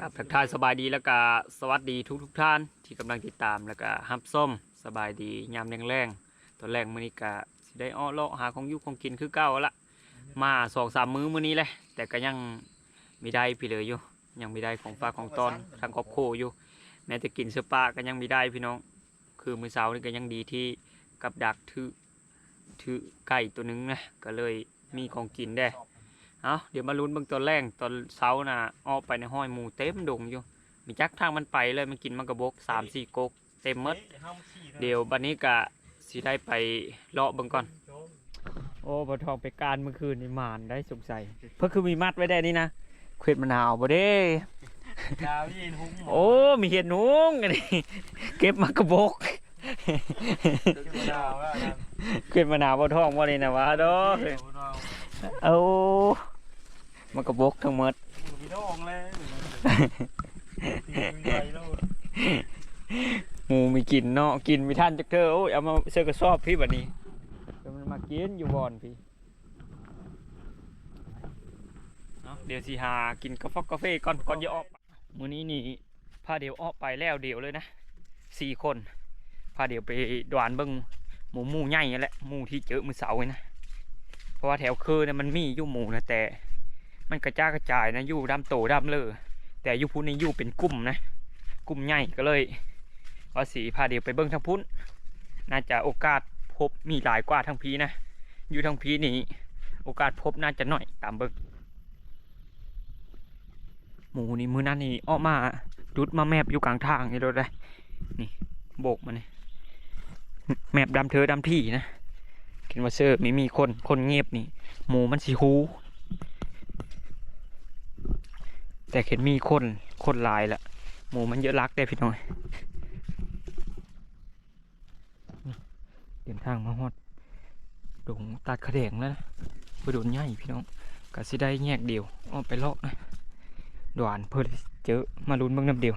กับทักทายสบายดีแล้วก็สวัสดีทุกทุกท่านที่กำลังติดตามแล้วก็ฮับส้มสบายดียามแรงๆตอนแรกมื้อนี้ก็สิได้อ้อเลาะหาของยู่ของกินคือเก่าละมาสองสามมื้อมื้อนี้แหละแต่ก็ยังไม่ได้พี่เลยอยู่ ยังไม่ได้ของฝากของตอนทางครอบครัวอยู่แม้แต่กินเสื้อปลาก็ยังไม่ได้พี่น้อง คือมื้อเช้านี่ก็ยังดีที่กับดักถือถือไก่ตัวหนึงนะก็เลยมีของกินได้ เอาเดี๋ยวมาลุ้นเบิ่งตอนแรกตอนเช้าน่ะออกไปในห้อยหมูเต็มดงอยู่มีจักทางมันไปเลยมันกินมันกระบกสามสี่กกเต็มหมด เดี๋ยวบัดนี้กะสิได้ไปเลาะเบิ่งก่อน โอ้ปทองไปการเมื่อคืนนี่มานได้สงสัยเพื่อคือมีมัดไว้ได้นี่นะเขวดมะนาวบ่เด้ดาวยินหุ้มโอ้มีเห็ดหนุ้งอันนี้เก็บมากระบกดาวแล้วนะเขวดมะนาวบ่ทองบ่นี่นะวะเด้อเดี๋ยวเราเอา มากระบกทั้งหมดพี่น้องเลยตีใจแล้วหมูมีกินเนาะกินไม่ทันจักเธอโอ้ยเอามาเสื้อกระสอบพี่บัดนี้มันมากินอยู่บอนพี่เดี๋ยวสิหากินกาแฟกาแฟก่อนก่อนจะออกมื้อนี้นี่พาเดี๋ยวออกไปแล้วเดี๋ยวเลยนะสี่คนพาเดี๋ยวไปดวนเบิ่งหมูหมูใหญ่นั่แหละหมูที่เจอมือเสาร์นี่นะเพราะว่าแถวคือเนี่ยมันมีอยู่หมูนะแต่ มันกระจายกระจายนะยู่ดำโตดำเลยแต่ยู่พูนนี่ยู่เป็นกลุ่มนะกลุ่มใหญ่ก็เลยว่าสีพาเดียวไปเบิ้งทางพุ้น น่าจะโอกาสพบมีหลายกว่าทางพีนะอยู่ทางพีนี่โอกาสพบน่าจะน้อยตามเบิ้งหมูนี่มือนั้นนี่ออกมาดุดมาแมบอยู่กลางทางนี่รถเลยนี่โบกมานี่แมบดำเธอดำที่นะกินว่าเซอร์ไม่มีคนคนเงียบนี่หมูมันสีฮู แต่เห็นมีคนคนลายละหมูมันเยอะรักได้พี่น้อยเดินทางมาฮอดดงตัดขะแดงแล้วนะไปโดนใหญ่พี่น้องก็สิได้แยกเดียวออไปเลาะนะด่วนเพื่อเจอมาลุ้นเบื้องน้ำเดียว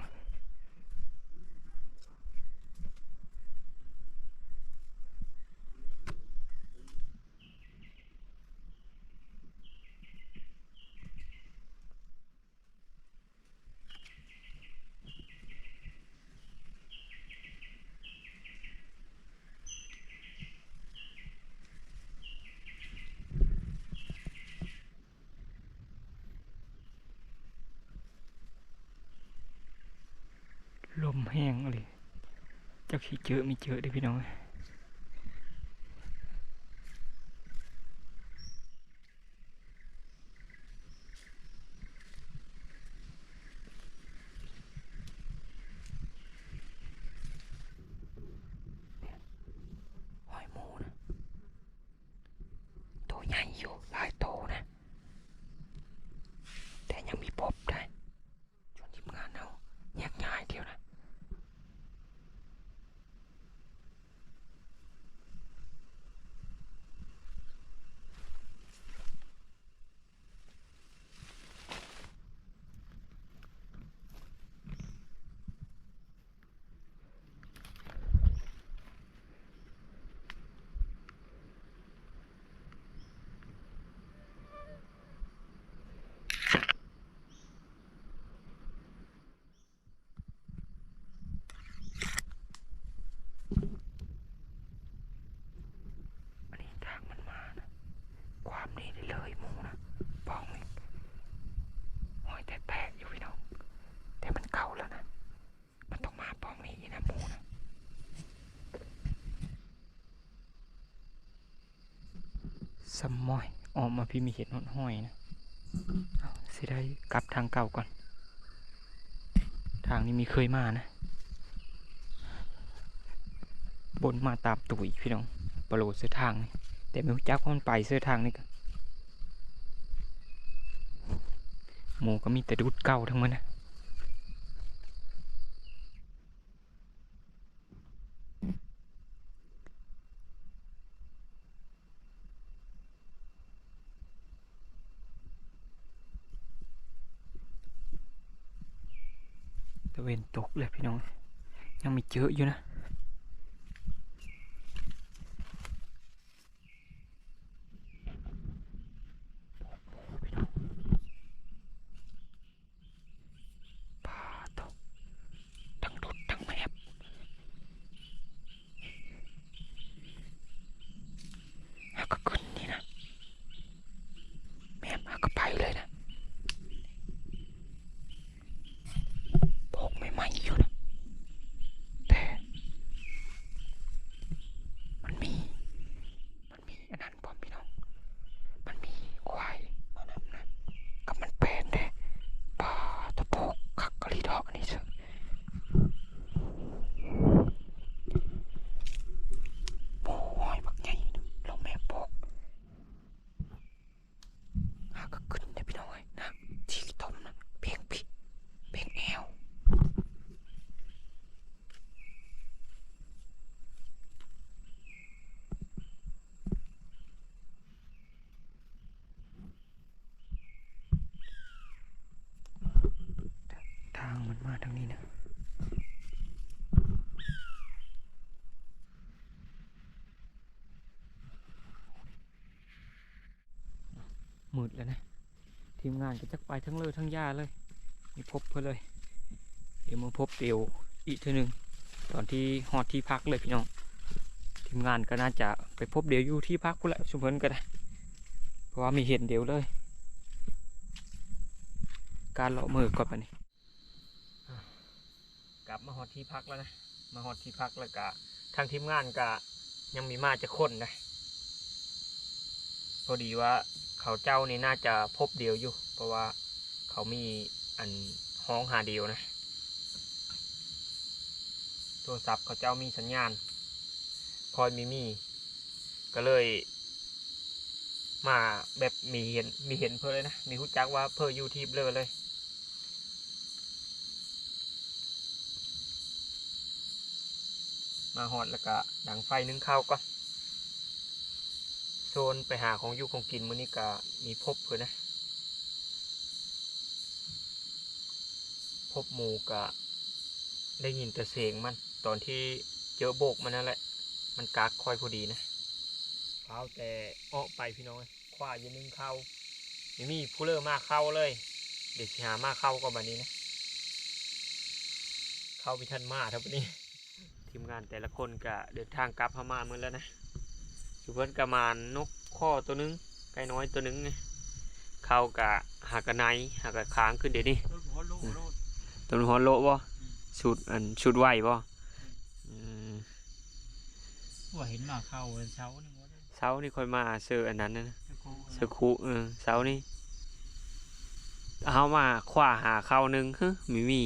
มแห้งเลยเจ้าขี้เจอมีเจอดิพี่น้องหอยหมูนะตัวใหญ่อยู่หลายโตวนะ แต่ยังมีปบได้ชวนทีมงานเอาแยกย้ายเดียวนะ อันนี้ทางมันมานะ ความนี้ได้เลยหมูนะปองอีกหอยแตกๆอยู่พี่น้อง แต่มันเก่าแล้วนะ มันต้องมาปองนี้นะหมูนะ สมอย ออกมาพี่มีเห็ดหดห้อยนะเสิได้กลับทางเก่าก่อน ทางนี้มีเคยมานะ บนมาตามตุ๋ยพี่น้องปโลดเส้นทาง แต่ไม่รู้จักว่ามันไปเส้นทางนี่กันหมูก็มีแต่ดุดเก่าทั้งหมันนะ เวนตกเลยพี่น้อง ยังมีเยอะอยู่นะ มืดแล้วนะ ทีมงานก็จักไปทั้งเลยทั้งยาเลยมีพบเพื่อเลย เดี๋ยวมาพบเดียวอีกเทีหนึ่งตอนที่ฮอดที่พักเลยพี่น้องทีมงานก็น่าจะไปพบเดียวอยู่ที่พักพุ่นแหละชุมเพลินก็ได้เพราะว่ามีเห็นเดียวเลย การเลาะมือก่อนไปนี่กลับมาฮอดที่พักแล้วนะมาฮอดที่พักแล้วก็ทางทีมงานก็ยังมีมาจะค้นนะพอดีว่า เขาเจ้านี่น่าจะพบเดียวอยู่ เพราะว่าเขามีอันห้องหาเดียวนะโทรศัพท์เขาเจ้ามีสัญญาณพลอยมีมี ก็เลยมาแบบมีเห็นมีเห็นเพื่อเลยนะ มีรู้จักว่าเพื่อยูทีบเลยเลยมาหอดแล้วก็ดังไฟนึ่งข้าวก่อน โซนไปหาของอยู่ของกินมื้อนี้ก็มีพบเพื่อนะ พบหมูกะได้ยินแต่เสียงมัน ตอนที่เจอโบกมันนั่นแหละ มันกากคอยพอดีนะเท้าแต่ออกไปพี่น้องคว้าอยู่นึ่งเข้าไม่มีผู้เลิกมาเข้าเลย เดี๋ยวสิหามาเข้าก็แบบนี้นะ เข้าพิทันมาทับนี้ ทีมงานแต่ละคนก็เดินทางกลับพม่าเมื่อแล้วนะ อยู่เพื่อนกระมานนกข้อตัวหนึงไก่น้อยตัวหนึงไงเข้ากะหากระไนหากระค้างขึ้นเดี๋ยวนี้รถหัวลูกรถตัวหัวโลบ่ชุดอันชุดไหวบ่อืมว่าเห็นมาเข้าเช้านึงว่าเช้านี่ค่อยมาเสื้ออันนั้นนะจะกูเสื้อคุเออเช้านี่เอามาคว้าหาเข้าหนึงฮึมีมี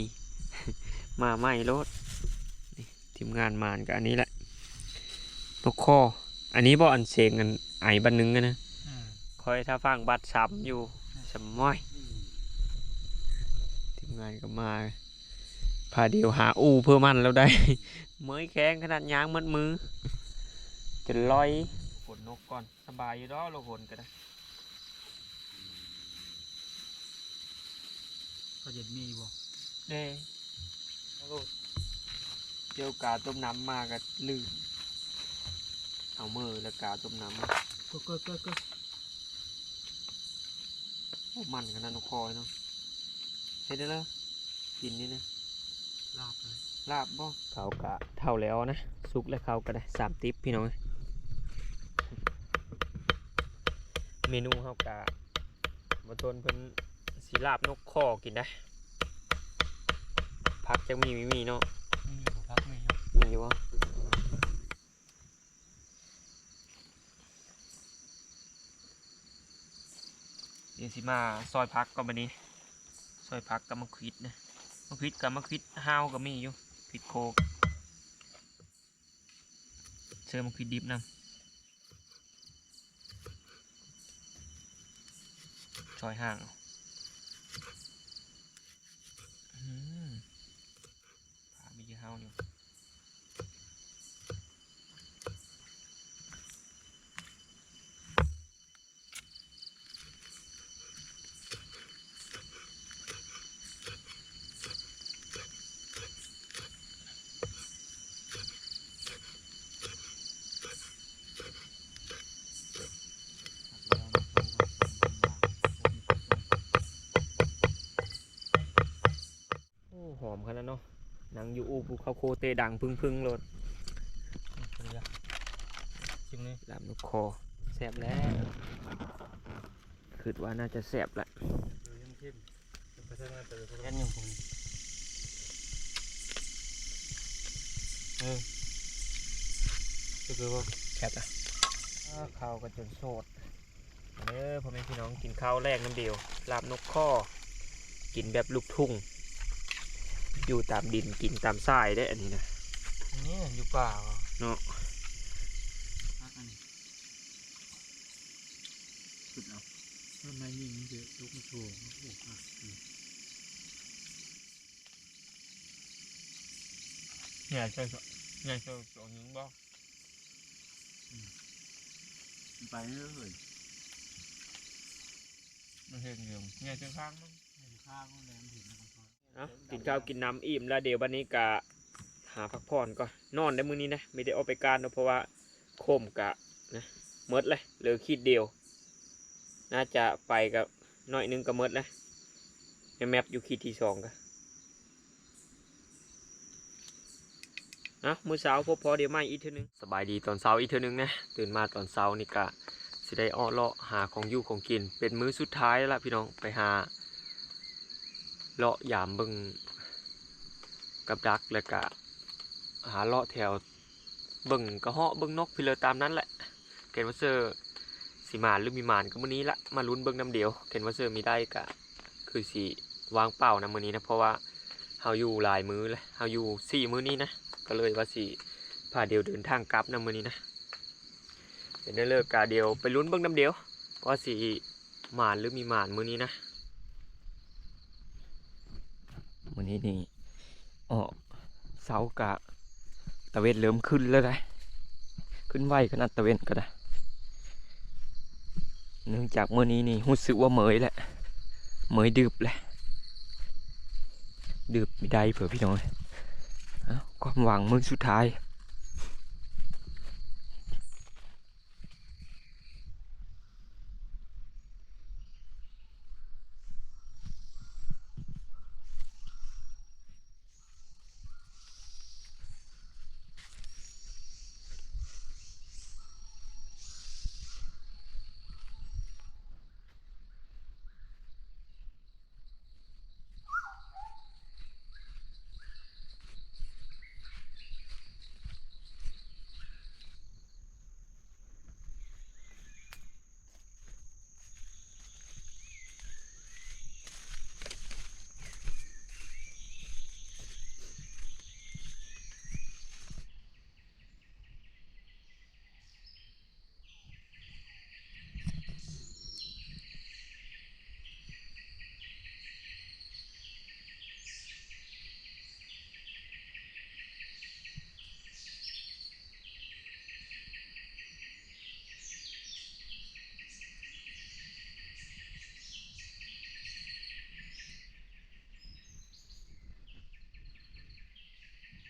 มาไม่รถนี่ทีมงานมานกับอันนี้แหละนกคอ อันนี้บ่อันเสียงอันไอบันหนึงอะนะคอยถ้าฟังบัดซ้ำอยู่สมม้อยทีมงานก็มาพาเดียวหาอูเพื่อมันแล้วได้ เมื่อยแข้งขนาดยางมัดมือจะลอยฝนนกก่อนสบายอยู่ดอกเราฝนก็ได้ก็จะมีบ่เด้แล้วก็เจียวกาต้มน้ำมาก็ลื่น เอามือแล้วกาต้มน้ำมาก็ก็ก็ก็โอ้มันขนาดนกคอยเนาะเห็นได้แล้วกินนี่นะลาบเลยลาบบ่เขากะเท่าแล้วนะสุกแล้วเขาก็ได้สามติ๊บพี่น้องเอ้ยเมนูเขากะมาทนเพิ่นสีลาบนกคอกินได้พักจังมีมีมีเนาะไม่มีผมพักไม่ครับมีอยู่วะ เดี๋ยวสิมาซอยพักก่อนบันนี้ ซอยพักกับมะขวิดนะมะขวิดกับมะขวิดห้าวก็มีอยู่ขิดโคกเจอมะขวิดดิบนำซอยห่างเอาอืมพามีเยอะห้าวอยู่ โอ้ หอมขนาดเนาะหนังอยู่อูภูเขาโคเตดังพึ่งพึ่งๆโลดชิมเลยลาบนกคอแสบแล้วคิดว่าน่าจะแสบแหละยังเข้มไปทางนั้นไปทางนั้นยังผมเออก็คือว่าแคบอะข้าวก็จนโสดเด้อพ่อแม่พี่น้องกินข้าวแรกน้ำเดียวลาบนกข้อกินแบบลูกทุ่ง อยู่ตามดินกินตามทรายได้ออันนี้นะอันนี้อยู่ป่าว่ะเนาะอันนี้สุดเอาทำไมยิงเยอะลูกมาโชว์โอ้โหอะอืมเนี่ยใช่ก็เนี่ยใช่สองยิงบ่ไปเลยมันเห็นอยู่เนี่ยใช่ข้างมั้งเห็นข้าวก็แรงถึงนะครับพ่อเนะกินข้าวกินน้ำอิ่มแล้วเดี๋ยววันนี้กะหาพักผ่อนก่อนอนได้มื้อนี้นะไม่ได้ออกไปการเพราะว่าโคมกะนะเมดเลยเหลือขีดเดียว น่าจะไปกับหน่อยนึงก็หมดแล้วในแมปอยู่ขีดที่สองก็นะมื้อเช้าพบพอเดี๋ยวไมาอีกเทื่อนึงสบายดีตอนเช้าอีกเทื่อนึงนะตื่นมาตอนเช้านี่ก็สิได้อ้อเลาะหาของอยู่ของกิน เป็นมื้อสุดท้ายแล้วล่ะพี่น้องไปหา เลาะยามเบิงกับดักแล้วก็หาเลาะแถวเบิงกระเหาะเบิงนกพี่เลยตามนั้นแหละเกณฑ์ว่าเซอร์สีมานหรือมีมานก็มื้อนี้ละมาลุ้นเบิ่งน้ำเดียวเกณฑ์ว่าเซอร์มีได้ก็คือสีวางเป้านะมื้อนี้นะเพราะว่าเฮาอยู่หลายมื้อเลยเฮาอยู่สี่มื้อนี้นะก็เลยว่าสิพาเดียวเดินทางกลับนะมื้อนี้นะเดี๋ยวได้เลิกกาเดียวไปลุ้นเบิ่งน้ำเดียวว่าสิมานหรือมีมานมื้อนี้นะ วันนี้นี่ออกเสากะตะเวนเริ่มขึ้นแล้วนะขึ้นไวขนาดตะเวนก็ได้เนื่องจากเมื่อนี้นี่รู้สึกว่าเมยแหละเมยดืบแหละดืบไม่ได้เผื่อพี่น้อยอความหวังมือสุดท้าย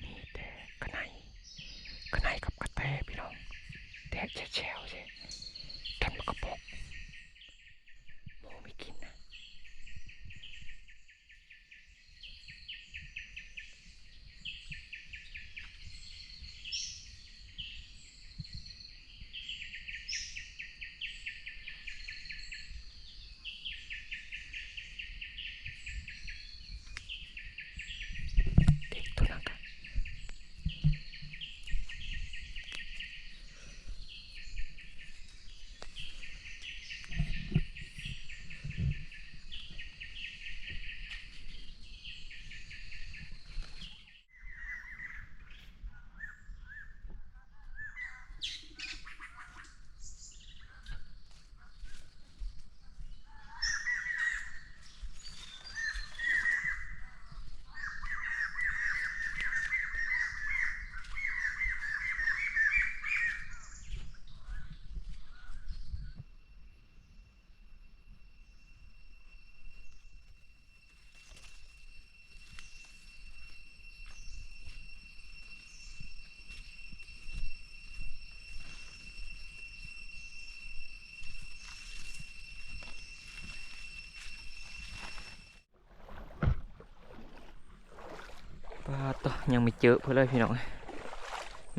มีแต่กระไนกระไนกับกระแตพี่น้อง แตกแฉวๆใช่ทำกระปกหมูไม่กินนะ เด็กตัวนั้นกัน ปลาตัวยังไม่เจอเพื่อนเลยพี่น้อง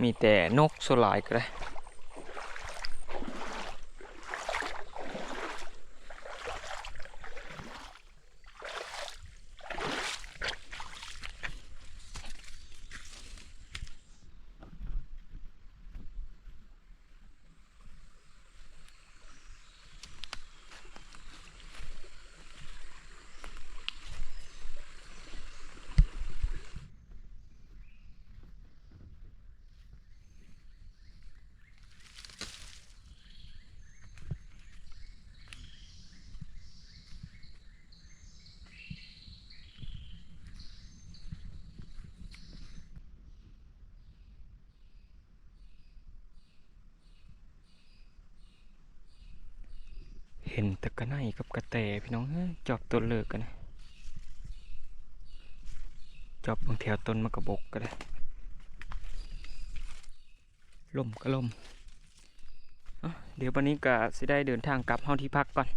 มีแต่นกสลายก็ได้็นตะกะไนกับกระแตพี่น้องฮจอบต้นเลือกกันนะจอบบางแถวต้นมะกระบกก็ได้ลมก็ลมเดี๋ยววันนี้ก็สิได้เดินทางกลับห้องที่พักก่อน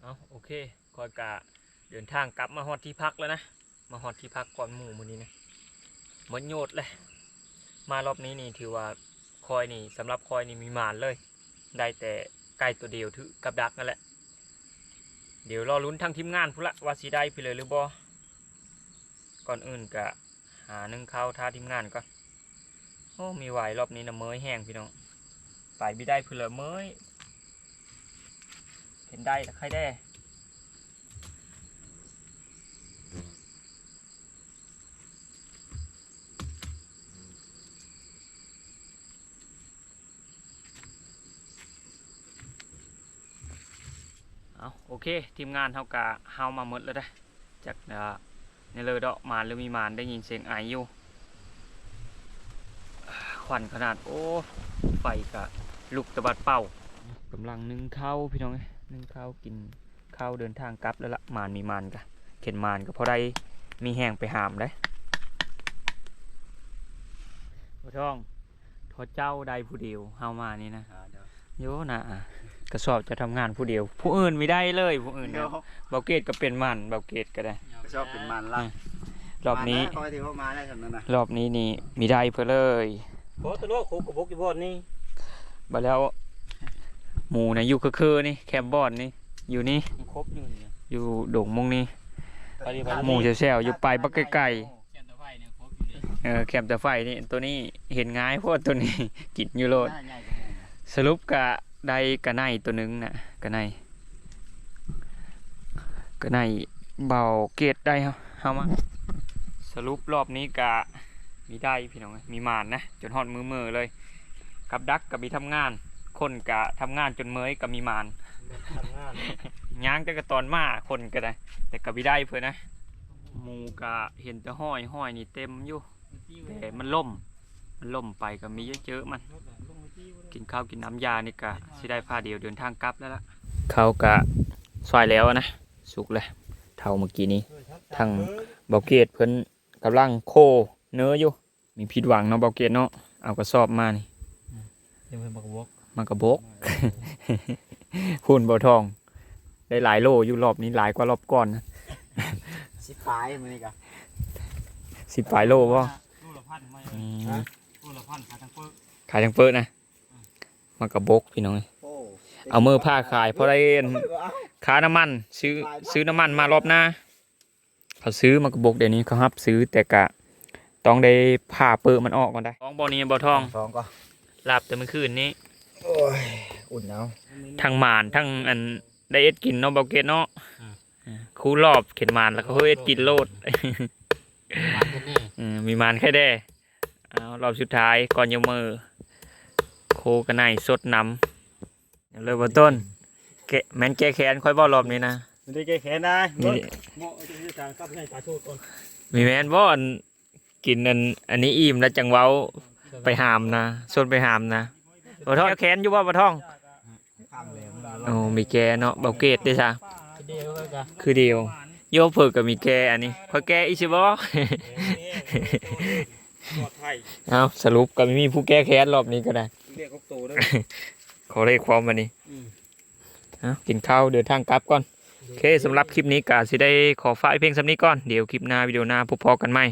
เอาโอเคคอยกะเดินทางกลับมาหอดที่พักแล้วนะ มาหอดที่พักก่อนหมู่มือนี้นะมันโยดเลย มารอบนี้นี่ถือว่า คอยนี่สำหรับคอยนี่มีมานเลย ได้แต่ไก่ตัวเดียวถือกับดักนั่นแหละ เดี๋ยวรอลุ้นทางทีมงานพุ่ละว่าสิได้ไปเลยหรือบ่ก่อนอื่นกะหานึ่งข้าวท่าทีมงานก่อนโอ้มีไหวรอบนี้นะเมยแห้งพี่น้องไปไม่ได้เพื่อเมยเห็นได้แต่ใครได้ เอาโอเค ทีมงานเฮากะเฮามาหมดแล้วได้จากในเลยดอกมานหรือมีมานได้ยินเสียงไออยู่ควันขนาดโอ้ไฟกะลุกตะบัดเป่ากำลังนึ่งข้าวพี่น้องนึ่งข้าวกินข้าวเดินทางกลับแล้วละมานมีมานกะเข็นมานก็พอได้มีแห้งไปหามได้พ่อท่องทอเจ้าใดผู้เดียวเฮามานี่นะ โยนะอะกระสอบจะทำงานผู้เดียว ผู้อื่นไม่ได้เลยผู้อื่นเดี๋นะยวเบาเกตก็เป็นมันเบาเกตก็ได้ชอบเป็นมันละรอบนี้คอยถือว่ามาได้สำนั้นนะรอบนี้นี่มีได้เพื่อเลยโอ้ตัวโลกคุกกับบกอยู่บนนี่บาแล้วหมูนะอยู่คือคือๆนี่แคมบอดนี่อยู่นี่มันครบอยู่นี่อยู่ดงมงนี่ปฏิบัติหมูแซวๆอยู่ไปบักไกลแกนตะไฟเนี่ยครบอยู่เลยๆเออแคมแต่ไฟนี่ตัวนี้เห็นง่ายเพราะว่าตัวนี้กินอยู่โลด สรุปกะได้กระไนตัวหนึงนะกระไนกระไนเบาเกตได้เฮาเฮามาสรุปรอบนี้กะมีได้พี่น้องมีมานนะจนฮอดมือมือเลยกับดักกับมีทำงาน คนกะทำงานจนเมยกับมีมานงานย่างแต่กระตอนมาคนก็ได้ แต่กับมีได้เพื่อนนะมูกะเห็นแต่ห้อยห้อยนี่เต็มอยู่แต่มันล่มมันล่มไปก็มีเยอะๆมัน กินข้าวกินน้ำยานี่กะสิได้พาเดียวเดินทางกลับแล้วล่ะเขากะซอยแล้วนะสุกเลยเท่าเมื่อกี้นี้ทางเบาเกตเพิ่นกำลังโคเนื้ออยู่ มีผิดหวังเนาะเบาเกตเนาะเอากระสอบมานี่ยังเป็นบักบกมากระบกหุ่นเบาทอง ได้หลายโลอยู่รอบนี้หลายกว่ารอบก่อนนะสิปลายมือนี่กะสิบปลายโลป่ะลูกละพันไม่อืมลูกละพันขาทั้งเปิ้ลขายทางเปิดนะ มากระบกพี่น้องโอ้เอามือผ้าขายเพราะได้เอ้ยค่าน้ำมัน ซื้อซื้อน้ำมันมารอบหน้าเขาซื้อมากระบกเดี๋ยวนี้เขารับซื้อแต่กะต้องได้ผ่าเปิดมันออกก่อนได้ท้องบ่อนี้บ่อทองสองก็หลับแต่เมื่อคืนนี้โอ้ยอุ่นเอาทั้งหมานทั้งอันได้เอ็ดกินเนาะเบาเกตเนาะอ่าคูรอบเข็นหมานแล้วก็เฮ้ยเอ็ดกินโลดมาเป็นนี่เออมีหมานแค่ได้เอารอบสุดท้ายก่อนยกมือโคกันไนสดน้ำเอาเลยบนต้นแกะแมนแก้แค้นค่อยบ่รอบนี้นะไม่ได้แก้แค้นได้มีเหมาะจะที่การกับให้ตาโชดก่อนมีแมนบ่อันกินอันอันนี้อิ่มแล้วจังเว้าไปหามนะสดไปหามนะบ่ท้องแค้นอยู่บ่บ่ท้องข้ามเลยมันโอ้มีแกเนาะเบาเกตด้วยซะเดียวเลยกะคือเดียวโยเพิกกับมีแกอันนี้พอแกอีชิบ่ปลอดภัยเอาสรุปก็ไม่มีผู้แก้แค้นรอบนี้ก็ได้ เรียกครบตัวด้วยขอเลขความมานี่เอากินข้าวเดินทางกลับก่อน โอเคสำหรับคลิปนี้กาสิได้ขอฝากเพลงสำนี้ก่อน เดี๋ยวคลิปหน้าวิดีโอหน้าพบพอกันใหม่